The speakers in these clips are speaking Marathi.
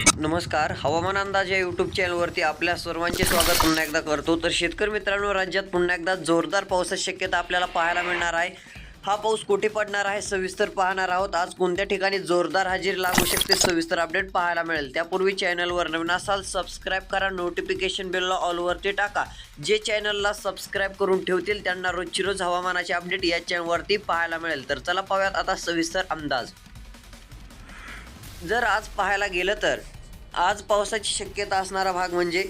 नमस्कार. हवामान अंदाज या यूट्यूब चॅनलवरती आपल्या सर्वांचे स्वागत पुन्हा एकदा करतो. तर शेतकरी मित्रांनो राज्यात पुन्हा एकदा जोरदार पावसाची शक्यता आपल्याला पाहायला मिळणार आहे. हा पाऊस कुठे पडणार आहे सविस्तर पाहणार आहोत. आज कोणत्या ठिकाणी जोरदार हजेरी लागू शकते सविस्तर अपडेट पाहायला मिळेल. त्यापूर्वी चॅनलवर नवीन असाल सबस्क्राईब करा. नोटिफिकेशन बेलला ऑलवरती टाका. जे चॅनलला सबस्क्राईब करून ठेवतील त्यांना रोजची रोज हवामानाचे अपडेट या चॅनलवरती पाहायला मिळेल. तर चला पाहूयात आता सविस्तर अंदाज. जर आज पाहायला गेलं तर आज पावसाची शक्यता असणारा भाग म्हणजे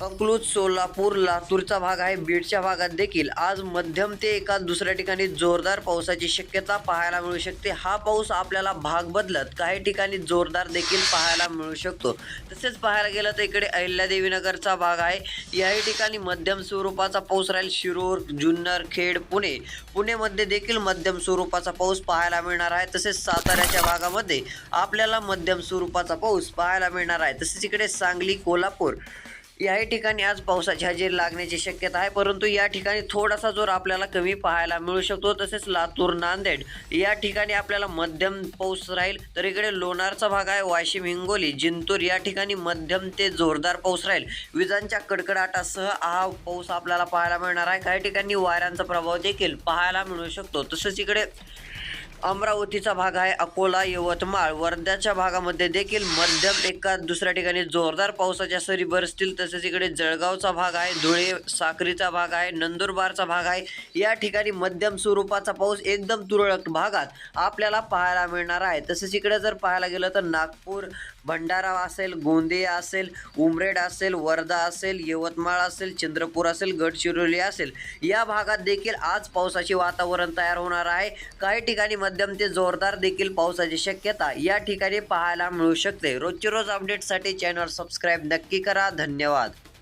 अकलूज सोलापूर लातूरचा भाग आहे. बीडच्या भागात देखील आज मध्यम ते एका दुसऱ्या ठिकाणी जोरदार पावसाची शक्यता पाहायला मिळू शकते. हा पाऊस आपल्याला भाग बदलत काही ठिकाणी जोरदार देखील पाहायला मिळू शकतो. तसेच पाहायला गेलं तर इकडे अहिल्यादेवीनगरचा भाग आहे. याही ठिकाणी मध्यम स्वरूपाचा पाऊस राहील. शिरूर जुन्नर खेड पुणे. पुणेमध्ये देखील मध्यम स्वरूपाचा पाऊस पाहायला मिळणार आहे. तसेच साताऱ्याच्या भागामध्ये आपल्याला मध्यम स्वरूपाचा पाऊस पाहायला मिळणार आहे. तसेच इकडे सांगली कोल्हापूर. याही ठिकाणी आज पावसाची हजेरी लागण्याची शक्यता आहे परंतु या ठिकाणी थोडासा जोर आपल्याला कमी पाहायला मिळू शकतो. तसेच लातूर नांदेड या ठिकाणी आपल्याला मध्यम पाऊस राहील. तर इकडे लोणारचा भाग आहे वाशिम हिंगोली जिंतूर या ठिकाणी मध्यम ते जोरदार पाऊस राहील. विजांच्या कडकडाटासह हा पाऊस आपल्याला पाहायला मिळणार आहे. काही ठिकाणी वाऱ्यांचा प्रभाव देखील पाहायला मिळू शकतो. तसंच इकडे अमरावतीचा भाग आहे अकोला यवतमाळ. वर्ध्याच्या भागामध्ये देखील मध्यम एका दुसऱ्या ठिकाणी जोरदार पावसाच्या सरी बरसतील. तसेच इकडे जळगावचा भाग आहे धुळे साक्रीचा भाग आहे नंदुरबारचा भाग आहे. या ठिकाणी मध्यम स्वरूपाचा पाऊस एकदम तुरळक भागात आपल्याला पाहायला मिळणार आहे. तसेच इकडे जर पाहायला गेलं तर नागपूर भंडारा असेल गोंदिया असेल उमरेड असेल वर्धा असेल यवतमाळ असेल चंद्रपूर असेल गडचिरोली असेल. या भागात देखील आज पावसाचे वातावरण तयार होणार आहे. काही ठिकाणी मध्यम ते जोरदार देखील पावसाची शक्यता या ठिकाणी पाहायला मिळू शकते. रोजचे रोज अपडेटसाठी चॅनल सबस्क्राईब नक्की करा. धन्यवाद.